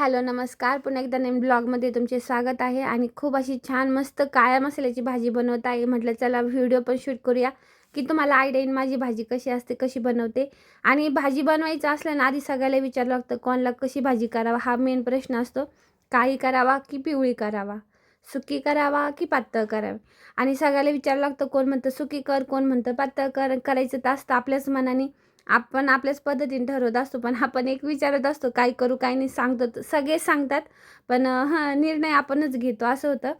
Hello नमस्कार. पुन्हा एकदा नेम ब्लॉगमध्ये तुमचे स्वागत आहे आणि खूप अशी छान मस्त काळ्या मसाल्याची भाजी बनवत आहे. म्हटलं चला व्हिडिओ पण शूट करूया की तुम्हाला आयडिया येईल माझी भाजी कशी असते कशी बनवते. आणि भाजी बनवायचं असलं ना आधी सगळ्याला विचारलं लागतं कोणाला कशी भाजी करावा? हा मेन प्रश्न असतो. काळी करावा की पिवळी करावा? सुकी करावा की पातळ करावी? आणि सगळ्याला विचारावं लागतं कोण म्हणतं सुकी कर कोण म्हणतं पातळ कर करायचं तर असतं आपल्याच मनाने. आपण आपल्याच पद्धतीने ठरवत असतो पण आपण एक विचारत असतो काय करू काय नाही सांगतो तर सगळे सांगतात. पण हां निर्णय आपणच घेतो असं होतं.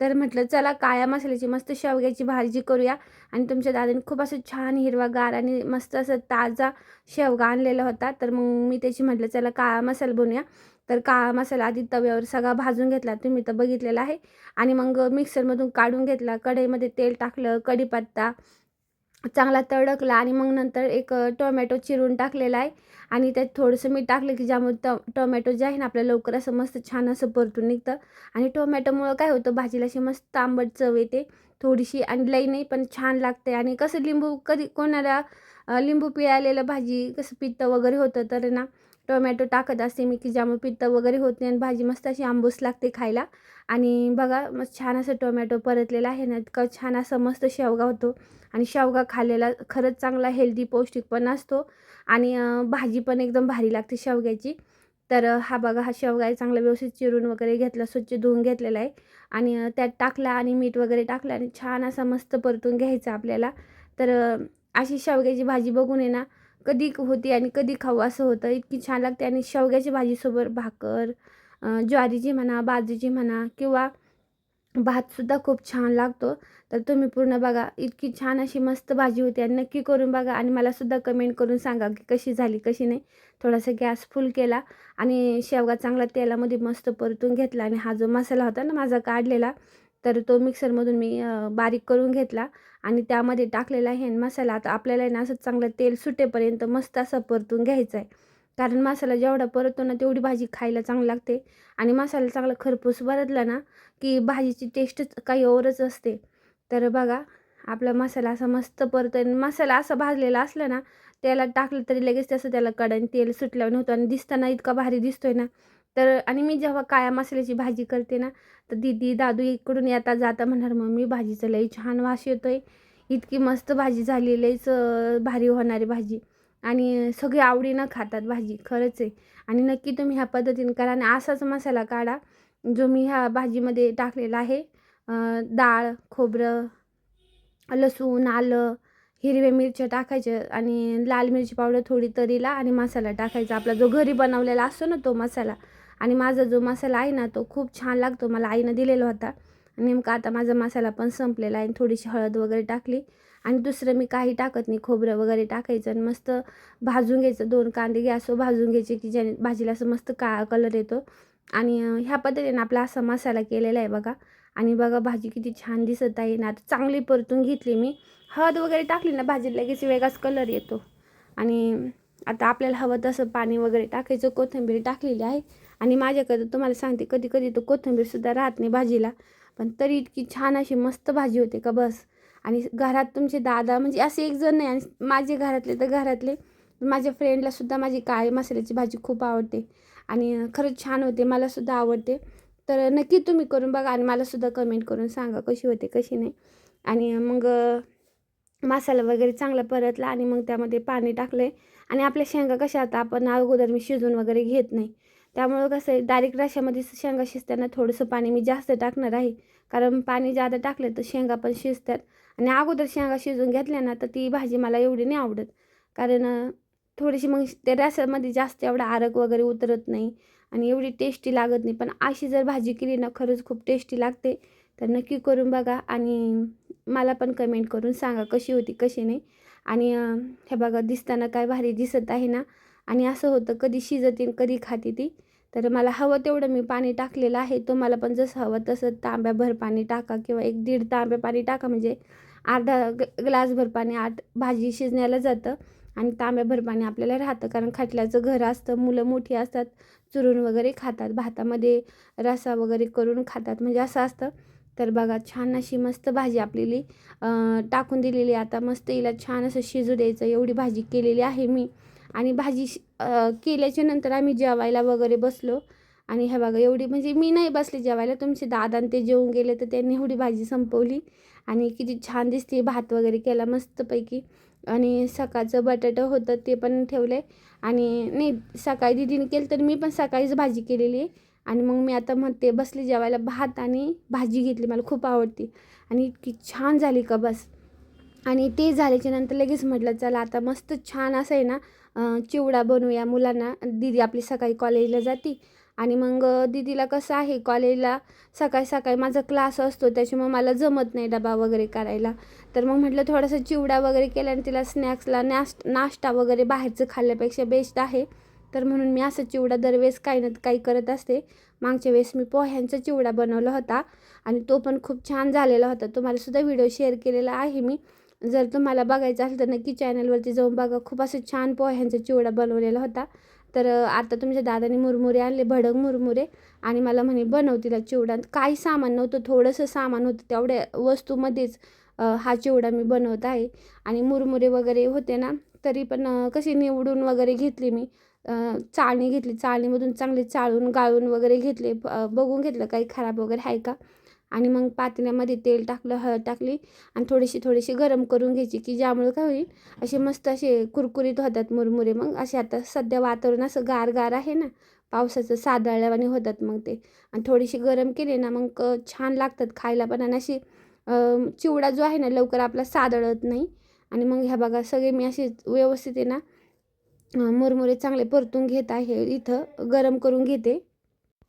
तर म्हटलं चला काळ्या मसाल्याची मस्त शेवग्याची भाजी करूया. आणि तुमच्या दादाने खूप असं छान हिरवागार आणि मस्त असं ताजा शेवगा आणलेला होता. तर मग मी त्याची म्हटलं चला काळा मसाला बनवूया. तर काळा मसाला आधी तव्यावर सगळा भाजून घेतला. तुम्ही तर बघितलेला आहे. आणि मग मिक्सरमधून काढून घेतला. कढईमध्ये तेल टाकलं कढीपत्ता चांगला तडकला आणि मग नंतर एक टोमॅटो चिरून टाकलेला आहे. आणि त्यात थोडंसं मीठ टाकलं की ज्यामुळे ट टोमॅटो जे आहे ना आपल्या लवकर असं मस्त छान असं परतून निघतं. आणि टोमॅटोमुळं काय होतं भाजीला अशी मस्त आंबट चव येते. थोडीशी आणि लई नाही पण छान लागते. आणि कसं लिंबू कधी कोणाला लिंबू पिळालेलं भाजी कसं पित्त वगैरे होतं तर ना टोमॅटो टाकत असते मी की ज्यामुळे पित्त वगैरे होत नाही आणि भाजी मस्त अशी आंबूस लागते खायला. आणि बघा मस्त छान असं टोमॅटो परतलेला आहे ना इतकं छान असं मस्त शेवगा होतो. आणि शेवगा खाल्लेला खरंच चांगला हेल्दी पौष्टिक पण असतो. आणि भाजी पण एकदम भारी लागते शेवग्याची. तर हा बघा हा शेवगा आहे चांगला व्यवस्थित चिरून वगैरे घेतला स्वच्छ धुवून घेतलेला आहे. आणि त्यात टाकला आणि मीठ वगैरे टाकलं आणि छान असा मस्त परतून घ्यायचा आपल्याला. तर अशी शेवग्याची भाजी बघून आहे ना कधी होती आणि कधी खाऊ असं होतं. इतकी छान लागते. आणि शेवग्याची भाजीसोबत भाकर ज्वारीची म्हणा बाजरीची म्हणा किंवा भातसुद्धा खूप छान लागतो. तर तुम्ही पूर्ण बघा. इतकी छान अशी मस्त भाजी होती. आणि नक्की करून बघा. आणि मलासुद्धा कमेंट करून सांगा की कशी झाली कशी नाही. थोडासा गॅस फुल केला आणि शेवगा चांगला तेलामध्ये मस्त परतून घेतला. आणि हा जो मसाला होता ना माझा काढलेला तर तो मिक्सरमधून मी बारीक करून घेतला. आणि त्यामध्ये टाकलेला आहे मसाला. आता आपल्याला ना असं चांगलं तेल सुटेपर्यंत मस्त असं परतून घ्यायचं आहे. कारण मसाला जेवढा परततो ना तेवढी भाजी खायला चांगली लागते. आणि मसाला चांगला खरपूस परतला ना की भाजीची टेस्टच काही ओरच असते. तर बघा आपला मसाला असा मस्त परतो मसाला असा भाजलेला असला ना त्याला टाकलं तरी लगेच तसं त्याला कडन तेल सुटल्यावर नव्हतं आणि दिसताना इतका भारी दिसतोय ना. तर आणि मी जेव्हा काळ्या मसाल्याची भाजी करते ना तर दीदी दादू इकडून येता जाता म्हणणार मम्मी भाजीचं लई छान वास आहे इतकी मस्त भाजी झाली लईच भारी होणारी भाजी. आणि सगळी आवडीनं खातात भाजी खरंच आहे. आणि नक्की तुम्ही ह्या पद्धतीने करा आणि असाच मसाला काढा जो मी ह्या भाजीमध्ये टाकलेला आहे. डाळ खोबरं लसूण आलं हिरव्या मिरच्या टाकायच्या आणि लाल मिरची पावडर थोडी तरीला आणि मसाला टाकायचा. आपला जो घरी बनवलेला असतो ना तो मसाला. आणि माझा जो मसाला आहे ना तो खूप छान लागतो. मला आईनं दिलेला होता. नेमका आता माझा मसाला पण संपलेला आहे थोडीशी हळद वगैरे टाकली. आणि दुसरं मी काही टाकत नाही. खोबरं वगैरे टाकायचं आणि मस्त भाजून घ्यायचं. दोन कांदे गॅसवर भाजून घ्यायचे की ज्याने भाजीला असं मस्त का कलर येतो. आणि ह्या पद्धतीने आपला असा मसाला केलेला आहे बघा. आणि बघा भाजी किती छान दिसत आहे. ना आता चांगली परतून घेतली मी. हळद वगैरे टाकली ना भाजीत लगेच वेगळाच कलर येतो. आणि आता आपल्याला हवं तसं पाणी वगैरे टाकायचं. कोथिंबीर टाकलेली आहे. आणि माझ्याकडे तुम्हाला सांगते कधी कधी तो कोथिंबीरसुद्धा राहत नाही भाजीला. पण तरी इतकी छान अशी मस्त भाजी होते का बस. आणि घरात तुमचे दादा म्हणजे असे एक जण नाही आणि माझे घरातले तर घरातले. माझ्या फ्रेंडलासुद्धा माझी काळी मसाल्याची भाजी खूप आवडते. आणि खरंच छान होते मलासुद्धा आवडते. तर नक्की तुम्ही करून बघा आणि मलासुद्धा कमेंट करून सांगा कशी होते कशी नाही. आणि मग मसाला वगैरे चांगला परतला आणि मग त्यामध्ये पाणी टाकलं आहे आणि आपल्या शेंगा कशा आता आपण अगोदर मी शिजून वगैरे घेत नाही. त्यामुळं कसं आहे डायरेक्ट राशामध्ये शेंगा शिजताना थोडंसं पाणी मी जास्त टाकणार आहे. कारण पाणी जादा टाकलं तर शेंगा पण शिजतात. आणि अगोदर शेंगा शिजून घेतल्या ना तर ती भाजी मला एवढी नाही आवडत. कारण थोडीशी मग त्या रसामध्ये जास्त एवढा आरग वगैरे उतरत नाही. आणि एवढी टेस्टी लागत नाही. पण अशी जर भाजी केली ना खरंच खूप टेस्टी लागते. तर नक्की करून बघा आणि मला पण कमेंट करून सांगा कशी होती कशी नाही. आणि हे बघा दिसताना काय भारी दिसत आहे ना. आणि असं होतं कधी शिजतीन कधी खाती ती. तर मला हवं तेवढं मी पाणी टाकलेलं आहे. तुम्हाला पण जसं हवं तसं तांब्याभर पाणी टाका किंवा एक दीड तांब्या पाणी टाका. म्हणजे अर्धा ग ग्लासभर पाणी आठ भाजी शिजण्याला जातं आणि तांब्याभर पाणी आपल्याला राहतं. कारण खाटल्याचं घर असतं मुलं मोठी असतात चुरून वगैरे खातात भातामध्ये रसा वगैरे करून खातात. म्हणजे असं असतं. तर बघा छान अशी मस्त भाजी आपलेली टाकून दिलेली आता मस्त हिला छान असं शिजू द्यायचं. एवढी भाजी केलेली आहे मी. आणि भाजी केल्याच्यानंतर आम्ही जेवायला वगैरे बसलो. आणि हे बघा एवढी म्हणजे मी नाही बसले जेवायला. तुमचे दादा आणि ते जेवून गेले तर त्यांनी एवढी भाजी संपवली. आणि किती छान दिसते भात वगैरे केला मस्तपैकी. आणि सकाळचं बटाटं होतं ते पण ठेवलं आणि नाही सकाळी दिदीने केलं तर मी पण सकाळीच भाजी केलेली आहे. आणि मग मी आता म्हणते बसली जेवायला. भात आणि भाजी घेतली मला खूप आवडती. आणि इतकी छान झाली का बस. आणि ते झाल्याच्यानंतर लगेच म्हटलं चला आता मस्त छान असं आहे ना चिवडा बनवूया मुलांना. दीदी आपली सकाळी कॉलेजला जाती आणि मग दिदीला दीदीला कसं आहे कॉलेजला सकाळी सकाळी माझा क्लास असतो त्याच्यामुळे मला जमत नाही डबा वगैरे करायला. तर मग म्हटलं थोडासा चिवडा वगैरे केला आणि तिला स्नॅक्सला नाश्ट नाश्ता वगैरे बाहेरचं खाल्ल्यापेक्षा बेस्ट आहे. तर म्हणून मी असं चिवडा दरवेळेस काही ना काही करत असते. मागच्या वेळेस मी पोह्यांचा चिवडा बनवला होता आणि तो पण खूप छान झालेला होता. तुम्हाला सुद्धा व्हिडिओ शेअर केलेला आहे मी. जर तुम्हाला बघायचं असेल तर नक्की चॅनलवरती जाऊन बघा. खूप असं छान पोह्यांचा चिवडा बनवलेला होता. तर आता तुमच्या दादाने मुरमुरे आणले भडक मुरमुरे. आणि मला म्हणे बनव तिला चिवडा. काही सामान नव्हतं थोडंसं सामान होतं. तेवढ्या वस्तूमध्येच हा चिवडा मी बनवत आहे. आणि मुरमुरे वगैरे होते ना तरी पण कसे कशी निवडून वगैरे घेतली मी. चाळणी घेतली. चाळणीमधून चांगले चाळून गाळून वगैरे घेतले. ब- बघून घेतलं काही खराब वगैरे आहे का? आणि मग पातेल्यामध्ये तेल टाकलं हळद टाकली आणि थोडीशी थोडीशी गरम करून घ्यायची की ज्यामुळे काय होईल असे मस्त असे कुरकुरीत होतात मुरमुरे. मग असे आता सध्या वातावरण असं गार गार आहे ना पावसाचं सादळल्यावाने होतात मग ते. आणि थोडीशी गरम केली ना मग छान लागतात खायला पण. आणि अशी चिवडा जो आहे ना लवकर आपला सादळत नाही. आणि मग ह्या बघा सगळे मी असे व्यवस्थित आहे ना मुरमुरे चांगले परतून घेत आहे. इथं गरम करून घेते.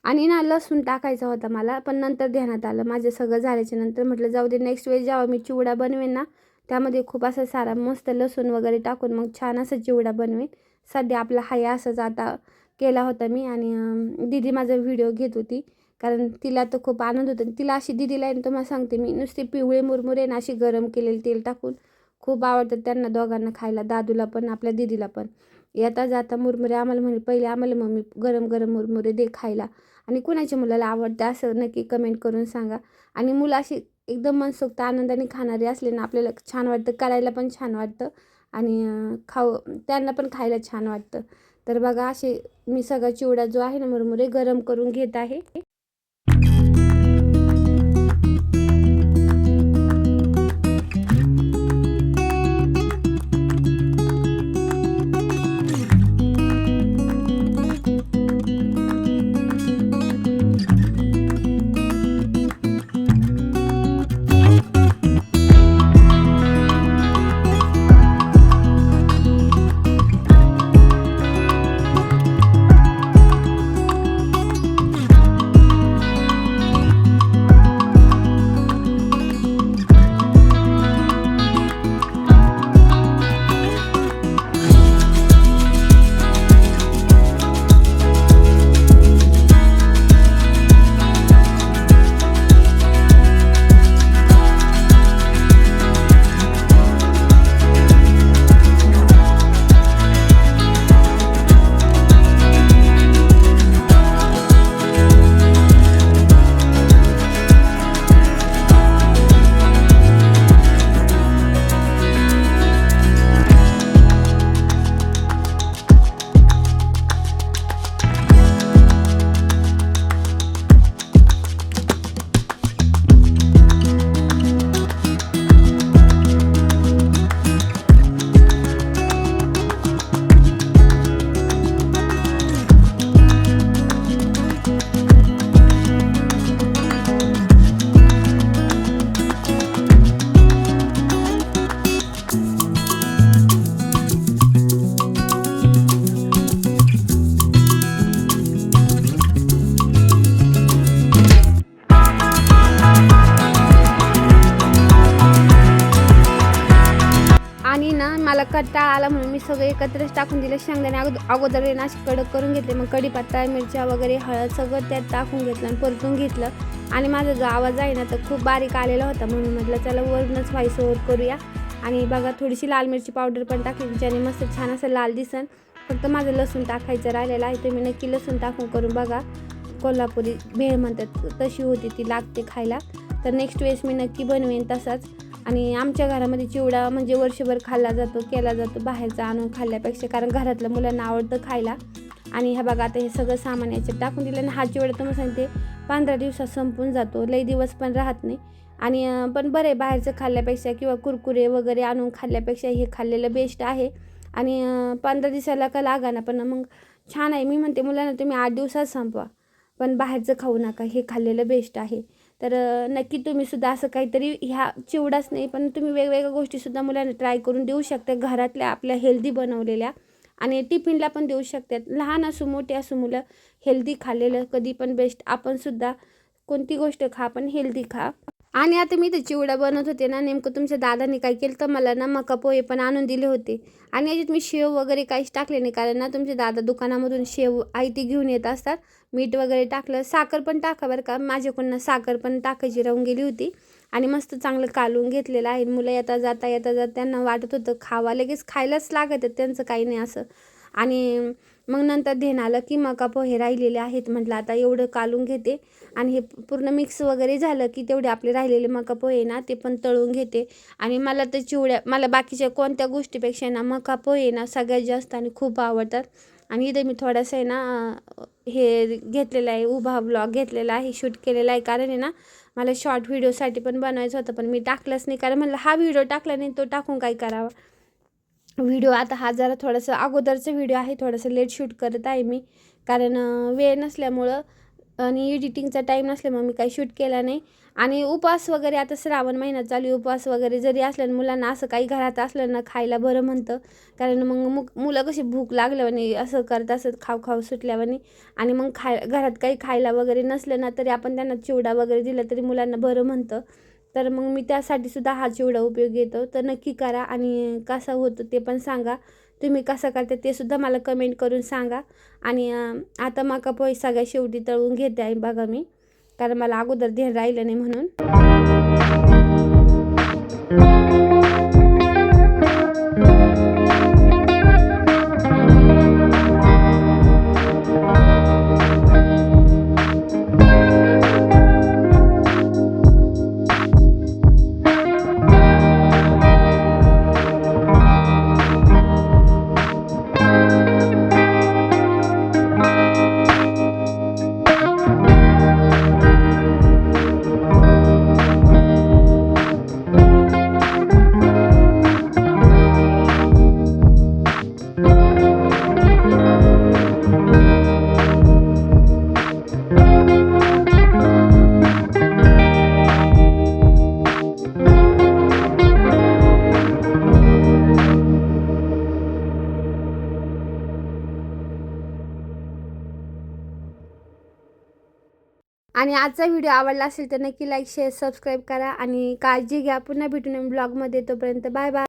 आणि ना लसूण टाकायचा होता मला पण नंतर ध्यानात आलं. माझं सगळं झाल्याच्यानंतर म्हटलं जाऊ दे नेक्स्ट वेळेस जेव्हा मी चिवडा बनवेन ना त्यामध्ये खूप असा सारा मस्त लसूण वगैरे टाकून मग छान असं चिवडा बनवेन. सध्या आपला हाय असंच आता केला होता मी आणि दिदी दीदी माझा व्हिडिओ घेत होती. कारण तिला तर खूप आनंद होता. तिला अशी दीदीला आहे ना तुम्हाला सांगते मी नुसती पिवळे मुरमुरे ना अशी गरम केलेली तेल टाकून खूप आवडतात त्यांना दोघांना खायला दादूला पण आपल्या दीदीला पण. येता जाता मुरमुरे आम्हाला म्हणे पहिले आम्हाला मम्मी गरम गरम मुरमुरे दे खायला. आणि कुणाच्या मुलाला आवडतं असं नक्की कमेंट करून सांगा. आणि मुलं अशी एकदम मनसोक्त आनंदाने खाणारे असले ना आपल्याला छान वाटतं करायला पण छान वाटतं. आणि खाऊ त्यांना पण खायला छान वाटतं. तर बघा असे मी सगळा चिवडा जो आहे ना मुरमुरे गरम करून घेत आहे. आणि ना मला करता आला म्हणून मी सगळं एकत्रच टाकून दिलं. शेंगदाणे अगोदर अगोदर आहे ना कडक करून घेतले. मग कढीपत्ता मिरच्या वगैरे हळद सगळं त्यात टाकून घेतलं आणि परतून घेतलं. आणि माझा जो आवाज आहे ना तर खूप बारीक आलेला होता म्हणून म्हटलं चला वरूनच व्हाईस ओव्हर करूया. आणि बघा थोडीशी लाल मिरची पावडर पण टाकली ज्याने मस्त छान असं लाल दिसन. फक्त माझं लसूण टाकायचं राहिलेलं आहे. तुम्ही नक्की लसूण टाकून करून बघा. कोल्हापुरी भेळ म्हणतात तशी होती ती लागते खायला. तर नेक्स्ट वेळेस मी नक्की बनवेन तसाच. आणि आमच्या घरामध्ये चिवडा म्हणजे वर्षभर खाल्ला जातो केला जातो बाहेरचा आणून खाल्ल्यापेक्षा कारण घरातल्या मुलांना आवडतं खायला. आणि ह्या बघा आता हे सगळं सामान याच्यात टाकून दिलं आणि हा चिवडा तर तुम्हाला सांगते पंधरा दिवसात संपून जातो लई दिवस पण राहत नाही. आणि पण बरं आहे बाहेरचं खाल्ल्यापेक्षा किंवा कुरकुरे वगैरे आणून खाल्ल्यापेक्षा हे खाल्लेलं बेस्ट आहे. आणि पंधरा दिवसाला का लागा ना पण मग छान आहे. मी म्हणते मुलांना तुम्ही आठ दिवसात संपवा. पण बाहेरचं खाऊ नका हे खाल्लेलं बेस्ट आहे. तर नक्की तुम्ही सुद्धा असं काहीतरी ह्या चिवडाच नाही पण तुम्ही वेगवेगळ्या गोष्टीसुद्धा मुलांना ट्राय करून देऊ शकता. घरातल्या आपल्या हेल्दी बनवलेल्या आणि टिफिनला पण देऊ शकतात लहान असू मोठे असू मुलं हेल्दी खाल्लेलं कधी पण बेस्ट आपणसुद्धा कोणती गोष्ट खा पण हेल्दी खा. आणि आता मी तर चिवडा बनवत होते ना नेमकं तुमच्या दादाने काय केलं तर मला ना मका पोहे पण आणून दिले होते. आणि याच्यात मी शेव वगैरे काहीच टाकले नाही कारण ना तुमचे दादा दुकानामधून शेव आयती घेऊन येत असतात. मीठ वगैरे टाकलं साखर पण टाका बरं का. माझ्याकडून साखर पण टाकायची राहून गेली होती. आणि मस्त चांगलं कालवून घेतलेलं आहे. मुलं येता जाता येता जाता त्यांना वाटत होतं खावा लगेच खायलाच लागत त्यांचं काही नाही असं. आणि मग नंतर ध्यान आलं की मका पोहे राहिलेले आहेत म्हटलं आता एवढं कालून घेते. आणि हे पूर्ण मिक्स वगैरे झालं की तेवढे आपले राहिलेले मका पोहे ना ते पण तळून घेते. आणि मला तर चिवड्या मला बाकीच्या कोणत्या गोष्टीपेक्षा ना मका पोहे ना सगळ्यात जास्त आणि खूप आवडतात. आणि इथे मी थोडासा आहे ना हे घेतलेलं आहे उभा ब्लॉग घेतलेला आहे शूट केलेला आहे. कारण आहे ना मला शॉर्ट व्हिडिओसाठी पण बनवायचं होतं पण मी टाकलंच नाही. कारण म्हणलं हा व्हिडिओ टाकला नाही तो टाकून काय करावा? व्हिडिओ आता हा जरा थोडंसं अगोदरचा व्हिडिओ आहे थोडंसं लेट शूट करत आहे मी. कारण वेळ नसल्यामुळं आणि एडिटिंगचा टाईम नसल्यामुळं मी काही शूट केला नाही. आणि उपवास वगैरे आता श्रावण महिना चालू उपवास वगैरे जरी असलं मुलांना असं काही घरात असलं ना खायला बरं म्हणतं. कारण मग मग मुलं कशी भूक लागल्यावानी असं करत असत खाऊ खाऊ सुटल्यावानी. आणि मग खाय घरात काही खायला वगैरे नसलं ना तरी आपण त्यांना चिवडा वगैरे दिला तरी मुलांना बरं म्हणतं. तर मग मी त्यासाठी सुद्धा हा चिवडा उपयोग येतो तर नक्की करा आणि कसा होतो ते पण सांगा. तुम्ही कसं करता ते सुद्धा मला कमेंट करून सांगा. आणि आता मका पोहे सगळ्या शेवटी तळून घेते आहे बघा मी. कारण मला अगोदर ध्यान राहिलं नाही म्हणून. आणि आजचा व्हिडिओ आवडला असेल तर नक्की लाईक शेअर सबस्क्राईब करा आणि काळजी घ्या. पुन्हा भेटून ब्लॉगमध्ये तोपर्यंत बाय बाय.